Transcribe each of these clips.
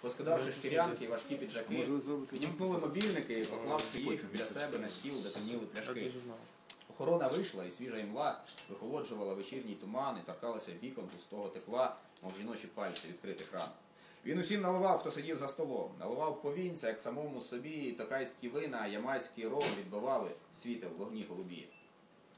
Поскидавши шкірянки важкі піджаки, підімкнули мобільники, і поклавши їх біля себе на стіл, детоніли пляшки. Охорона вийшла, і свіжа імла вихолоджувала вечірній туман і торкалася вікон густого тепла, мов жіночі пальці відкритих ран. Він усім наливав, хто сидів за столом, наливав повінця, як самому собі, і токайські вина, ямайський ром відбивали світел вогні голубі.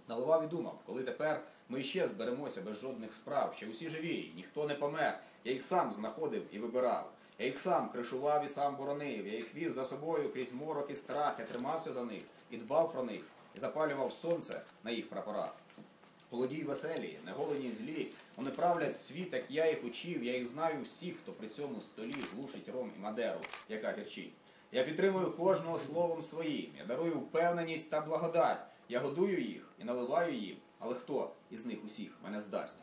Наливав і думав, коли тепер ми ще зберемося без жодних справ, що усі живі, ніхто не помер. Я їх сам знаходив і вибирав. Я їх сам кришував і сам боронив. Я їх вів за собою крізь морок і страх. Я тримався за них і дбав про них, і запалював сонце на їх прапорах. Молоді веселі, неголені злі, вони правлять світ, як я їх учив, я їх знаю всіх, хто при цьому столі глушить ром і мадеру, яка гірчить. Я підтримую кожного словом своїм, я дарую впевненість та благодать. Я годую їх і наливаю їм, але хто із них усіх мене здасть?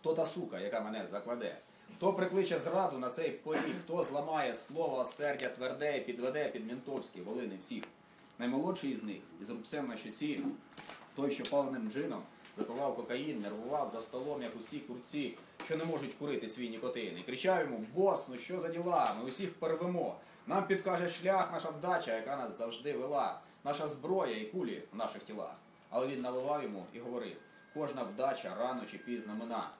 Хто та сука, яка мене закладе? Хто прикличе зраду на цей поріг, хто зламає слово осердя тверде і підведе під мінтовські волини всіх? Наймолодший із них, із рубцем на щоці, той, що паленим джином запивав кокаїн, нервував за столом, як усі курці, що не можуть курити свій нікотин. І кричав йому: Бос, ну що за діла? Ми усіх перевемо. Нам підкаже шлях наша вдача, яка нас завжди вела, наша зброя і кулі в наших тілах. Але він наливав йому і говорив: кожна вдача рано чи пізно мина.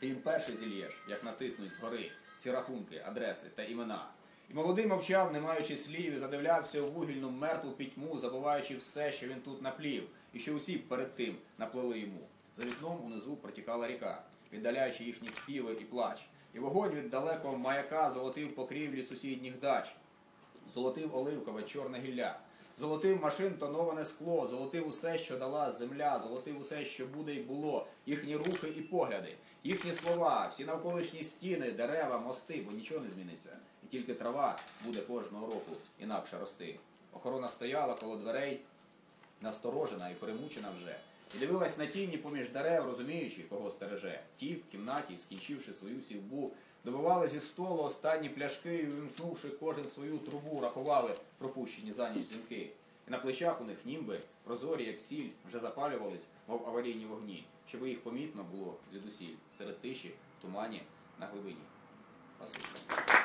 Ти їм перший зільєш, як натиснуть згори всі рахунки, адреси та імена. І молодий мовчав, не маючи слів, і задивлявся у вугільну мертву пітьму, забуваючи все, що він тут наплів, і що усі перед тим наплели йому. За вікном унизу протікала ріка, віддаляючи їхні співи і плач. І вогонь від далекого маяка золотив покрівлі сусідніх дач, золотив оливкове чорне гілля. Золотив машин тоноване скло, золотив усе, що дала земля, золотив усе, що буде й було, їхні рухи і погляди, їхні слова, всі навколишні стіни, дерева, мости, бо нічого не зміниться. І тільки трава буде кожного року інакше рости. Охорона стояла коло дверей, насторожена і перемучена вже, і дивилась на тіні поміж дерев, розуміючи, кого стереже. Ті в кімнаті, скінчивши свою сівбу, добивали зі столу останні пляшки і, вимкнувши кожен свою трубу, рахували пропущені за ніч дзвінки. І на плечах у них німби, прозорі, як сіль, вже запалювались, мов аварійні вогні, щоб їх помітно було звідусіль, серед тиші, в тумані, на глибині. Спасибо.